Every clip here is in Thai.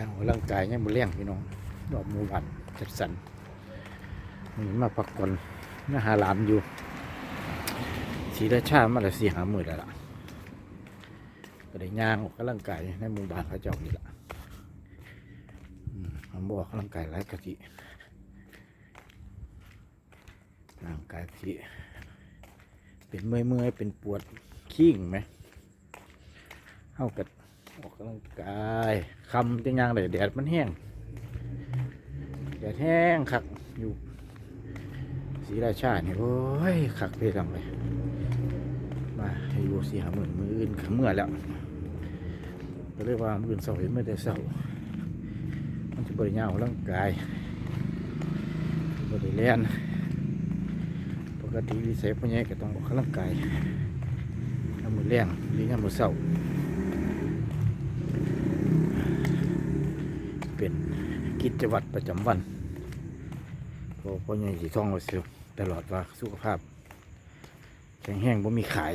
ย่างออกกำลังกายยังบ่เลี้ยงพี่น้องดอกมูบันจัดสรรมันมาพักก่อนมาหาหลานอยู่สีราชามาละสี่หาหมื่นแล้วล่ะก็ได้ย่างออกกำลังกายในหมู่บ้านเขาเจ้านี่ล่ะผมบอกกำลังกายหลายกะทิร่างกายกะทิเป็นเมื่อยเมื่อยๆเป็นปวดขี้งไหมเฮากัด ออกกำลังกายคำจังยางแดดมันแห้งแดดแห้งคักอยู่สีราชาเนี่ยโอ้ยคักไปทำไปมาให้อยู่สีหาหมื่นมืออื่นขมื่อแล้วก็เรียกว่ามืออื่นเสาร์เห็นเมื่อแต่เสาร์มันจะบริยางออกกำลังกายบริเลียนปกติวิสัยพวกนี้ก็ต้องออกกำลังกายยามมือเลี้ยงหรือยามมือเสาร์ เป็นกิจวัตรประจำวันเพราะพ่อใหญ่สีท่องไว้เสียตลอดว่าสุขภาพ แข็งแห้งบ่มีขาย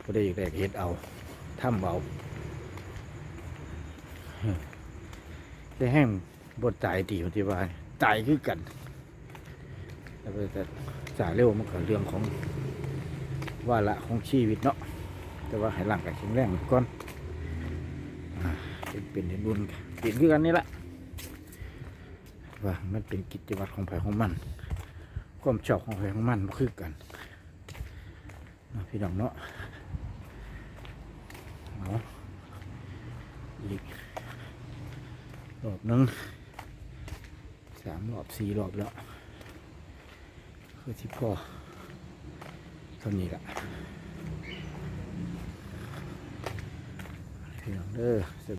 พอได้อยากได้เฮ็ดเอาทำเอาได้แห้งบดตายดีคนที่ว่าตายคือกันแต่แต่จ่ายเร็วมันก็เรื่องของว่าละของชีวิตเนาะแต่ว่าให้ร่างกายแข็งแรงก่อน เป็นเป็นเห็นบุญเปลี่ยนคือกันนี่แหละว่ามันเป็นกิจวัตรของไผของมัน ความชอบของไผของมันบ่คือกันเนาะพี่น้องเนาะเอาอีกรอบหนึงสามรอบสี่รอบแล้ว คือที่พ่อเท่านี้ละพี่น้องเด้อ